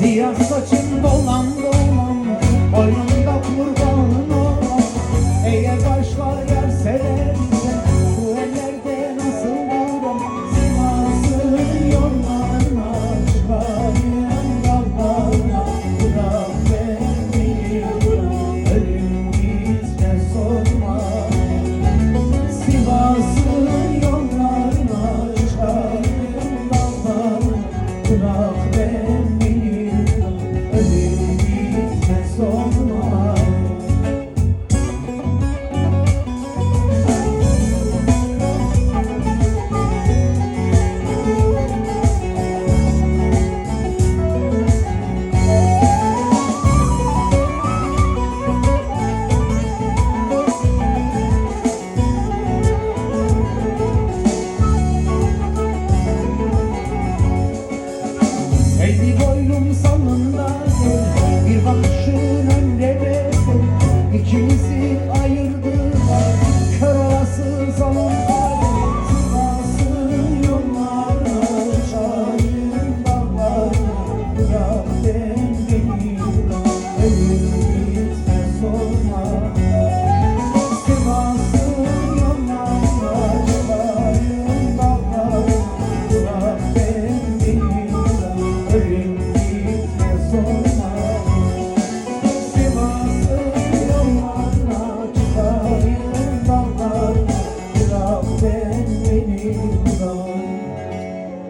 Siyah saçın dolan dolan Boynunda kurbanın olan. Eğer başlar yerse Bu ellerde nasıl duran Simasın yollarına Çıkarmayan dallarına Bırak beni bırak Ölüm bizce sorma. Simasın yollarına Çıkarmayan dallarına Bırak beni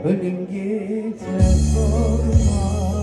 Ölüm gitme sorma